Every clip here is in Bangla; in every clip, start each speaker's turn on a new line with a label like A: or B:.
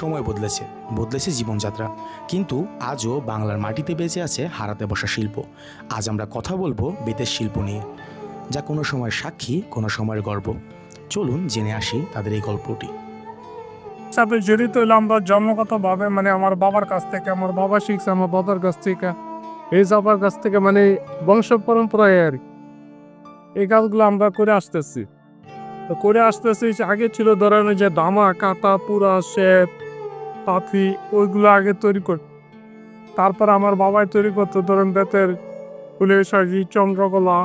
A: সময় বদলেছে বদলেছে জীবনযাত্রা। কিন্তু আজও বাংলার মাটিতে বেঁচে আছে হারাতে বসা শিল্প। আজ আমরা কথা বলব বেতের শিল্প নিয়ে, যা কোনো সময় সাক্ষী, কোনো সময়ের গর্ব। চলুন জেনে আসি তাদের এই গল্পটি।
B: সাথে জড়িত হইলাম আমরা জন্মগতভাবে মানে আমার বাবার কাছ থেকে, আমার বাবা শিখছে, আমার বাবার কাছ থেকে। এই বাবার কাছ থেকে মানে বংশ পরম্পরায় আর। এই কাজগুলো আমরা করে আসতেছি। করে আসতেছি, আগে ছিল ধরেন যে দামা কাটা পুরা শেপ পাথি ওইগুলো আগে তৈরি কর। তারপর আমার বাবাই তৈরি করতো, ধরেন বেতের ফুলের সাজি, চন্দ্রকলা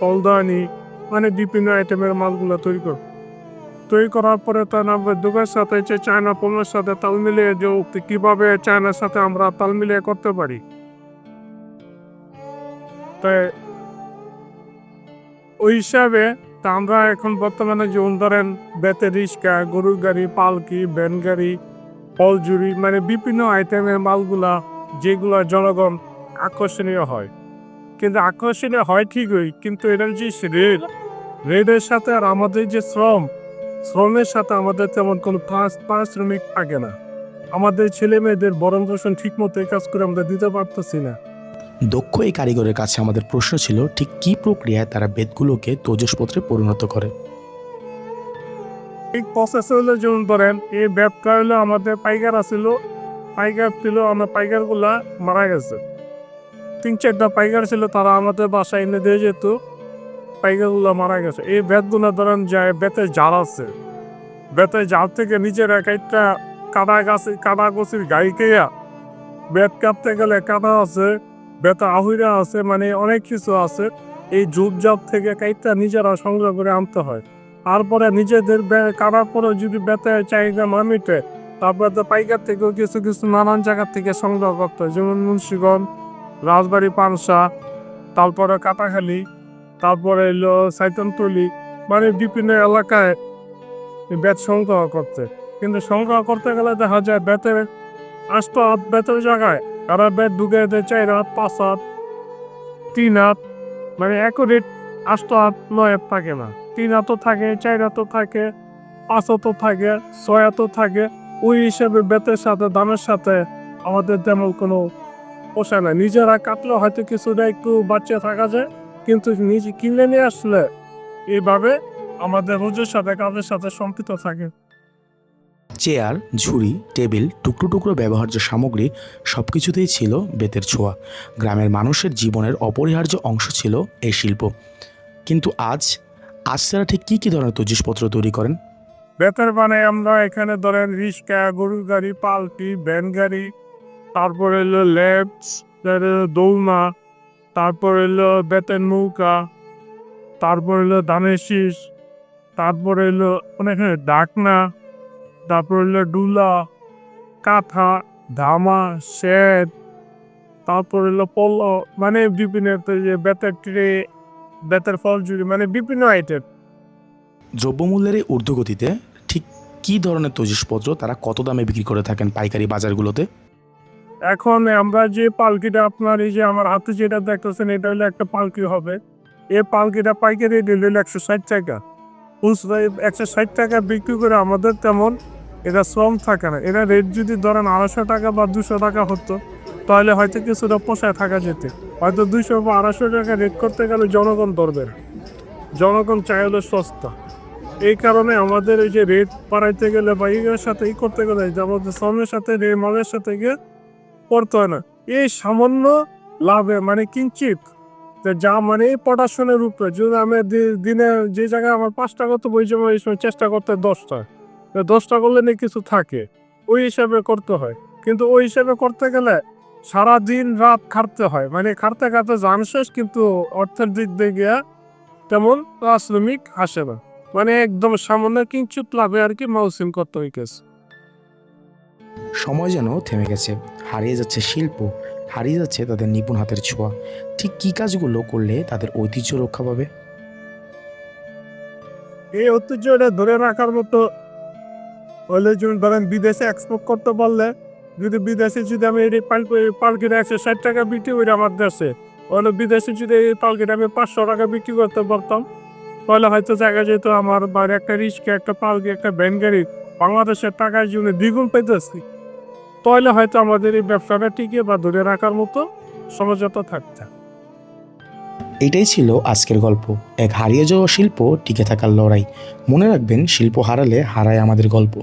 B: পলদানি মানে বিভিন্ন আইটেমের মালগুলো তৈরি কর। তৈরি করার পরে তার দুবার সাথে যে চায়না পণ্যের সাথে তাল মিলিয়ে যে কীভাবে চায়নার সাথে আমরা তাল মিলিয়ে করতে পারি? তাই ওই হিসাবে তা আমরা এখন বর্তমানে যেমন ধরেন বেতের রিক্সা গরুর গাড়ি, পালকি, ভ্যান গাড়ি ফলজুরি মানে বিভিন্ন আইটেমের মালগুলা যেগুলো জনগণ আকর্ষণীয় হয়। কিন্তু আকর্ষণীয় হয় ঠিকই, কিন্তু এটার যে রেট, রেটের সাথে আর আমাদের যে শ্রম, শ্রমের সাথে আমাদের তেমন কোনো পাঁচ পারিশ্রমিক থাকে না। আমাদের ছেলে মেয়েদের বরণ পোষণ ঠিক মতো এই কাজ করে আমরা দিতে পারতেছি না।
A: দক্ষ এই কারিগরের কাছে আমাদের প্রশ্ন ছিল, ঠিক কী প্রক্রিয়ায় তারা বেদগুলোকে তৈজসপত্রে পরিণত করে?
B: এই প্রসেস হলো যেমন ধরেন, এই ব্যবসা হলো আমাদের পাইকার আছিল। পাইকার ছিল, আমার পাইকারগুলা মারা গেছে। তিন চারটা পাইকার ছিল, তারা আমাদের বাসায় এনে দিয়ে যেত। পাইকারগুলো মারা গেছে। এই বেতগুলো ধরেন যায় বেতের জাল আছে। বেতের জাল থেকে নিজের এক একটা কাদা গাছ, কাদা গছির গাড়ি বেত কাটতে গেলে কাদা আছে, বেতা আহুইরা আছে মানে অনেক কিছু আছে। এই ঝুপঝাপ থেকে কাইটটা নিজেরা সংগ্রহ করে আনতে হয়। তারপরে নিজেদের কাটার পরে যদি বেতে চাহিদা না মিটে তারপরে তো পাইকার থেকেও কিছু কিছু নানান জায়গার থেকে সংগ্রহ করতে হয়। যেমন মুন্সিগঞ্জ, রাজবাড়ি, পানসা, তারপরে কাটাখালি, তারপরে এলো সাইতনতলি মানে বিভিন্ন এলাকায় বেত সংগ্রহ করতে। কিন্তু সংগ্রহ করতে গেলে দেখা যায় বেতের আষ্ট হাত বেতের জায়গায় তারা বেত ঢুকে দেয় চার হাত পাঁচ হাত তিন হাত মানে অ্যাকুরেট আষ্ট হাত নয় থাকে না। তিন হাতও থাকে চার হাতও থাকে পাঁচ হাতও থাকে ছয় হাতও থাকে, ওই হিসাবে বেতের সাথে, দামের সাথে আমাদের তেমন কোনো পোষায় না নিজেরা কাটলেও হয়তো কিছুটা একটু বাচ্চা থাকা যায়, কিন্তু নিজে কিনে নিয়ে আসলে এইভাবে আমাদের রোজের সাথে, কাজের সাথে সম্পৃক্ত থাকে।
A: চেয়ার, ঝুড়ি, টেবিল, টুকরো টুকরো ব্যবহার্য সামগ্রী সব কিছুতেই ছিল বেতের ছোঁয়া। গ্রামের মানুষের জীবনের অপরিহার্য অংশ ছিল এই শিল্প। কিন্তু আজ আজ তারা ঠিক কী কী ধরনের তৈজসপত্র তৈরি করেন?
B: বেতের মানে আমরা এখানে ধরেন রিক্সা, গরুর গাড়ি, পালকি, ভ্যান গাড়ি, তারপরে এলো লেপস দৌলনা তারপর এলো বেতের নৌকা, তারপর এলো ধানের শীষ, তারপর এলো অনেক ডাকনা, তারপর এলো ডুলা, কাঁথা, ধামা শেড তারপর এলো পল্ল মানে বিভিন্ন যে বেতের ট্রে বেতের ফল জুড়ি মানে বিভিন্ন আইটেম
A: দ্রব্যমূল্যের এই ঊর্ধ্বগতিতে ঠিক কী ধরনের তৈজসপত্র তারা কত দামে বিক্রি করে থাকেন পাইকারি বাজারগুলোতে?
B: এখন আমরা যে পালকিটা আপনার এই যে আমার হাতে যেটা দেখতেছেন এটা হলো একটা পালকি হবে। এই পালকিটা পাইকারি রেট হলো একশো ষাট টাকা। খুচরা একশো ষাট টাকা বিক্রি করে আমাদের তেমন এটা শ্রম থাকে না। এটা রেট যদি ধরেন আড়াইশো টাকা বা দুশো টাকা হতো তাহলে হয়তো কিছুটা পোষায় থাকা যেতে। হয়তো দুশো বা আড়াইশো টাকা রেট করতে গেলে জনগণ ধরবে। না জনগণ চাই সস্তা। এই কারণে আমাদের এই যে রেট বাড়াইতে গেলে বা ইয়ের সাথে ই করতে গেলে আমাদের শ্রমের সাথে রে- মালের সাথে গিয়ে করতে হয় না। এই সামান্য লাভে মানে কিঞ্চিত যা মানে এই পটাশনের উপরে। যদি আমি দিনে যে জায়গায় আমার পাঁচ টাকা তো ওই সময় এই সময় চেষ্টা করতে দশটা। দশটা করলে নিয়ে কিছু থাকে। ওই হিসাবে করতে হয়। কিন্তু ওই হিসাবে করতে গেলে সারা দিন রাত খাটতে হয়। মানে খাটতে খাটতে যান শেষ কিন্তু অর্থের দিক দিয়ে গিয়া তেমন শ্রমিক আসে না। মানে একদম সামান্য কিঞ্চিত লাভে আর কি মৌসুম করতে হইতেছে
A: সময় যেন থেমে গেছে। হারিয়ে যাচ্ছে শিল্প হারিয়ে যাচ্ছে তাদের নিপুণ হাতের ছোঁয়া। ঠিক কী কাজগুলো করলে তাদের ঐতিহ্য রক্ষা পাবে?
B: এই ঐতিহ্যটা ধরে রাখার মতো হলে যেমন ধরেন বিদেশে এক্সপোর্ট করতে পারলে যদি বিদেশে যদি আমি পাল কিনে একশো ষাট টাকা বিক্রি করি আমার দেশে হলো বিদেশে যদি এই পাল আমি পাঁচশো টাকা বিক্রি করতে পারতাম, তাহলে হয়তো দেখা যেত আমার বাড়ি একটা রিক্সা একটা পালকি, একটা ভ্যান গাড়ি বাংলাদেশের টাকার জন্য দ্বিগুণ পেতেছি। তাহলে হয়তো আমাদের এই ব্যবসাটা টিকে বা ধরে রাখার মতো সমঝোতা থাকতাম
A: এটাই ছিল আজকের গল্প। এক হারিয়ে যাওয়া শিল্প টিকে থাকার লড়াই। মনে রাখবেন, শিল্প হারালে হারায় আমাদের গল্প।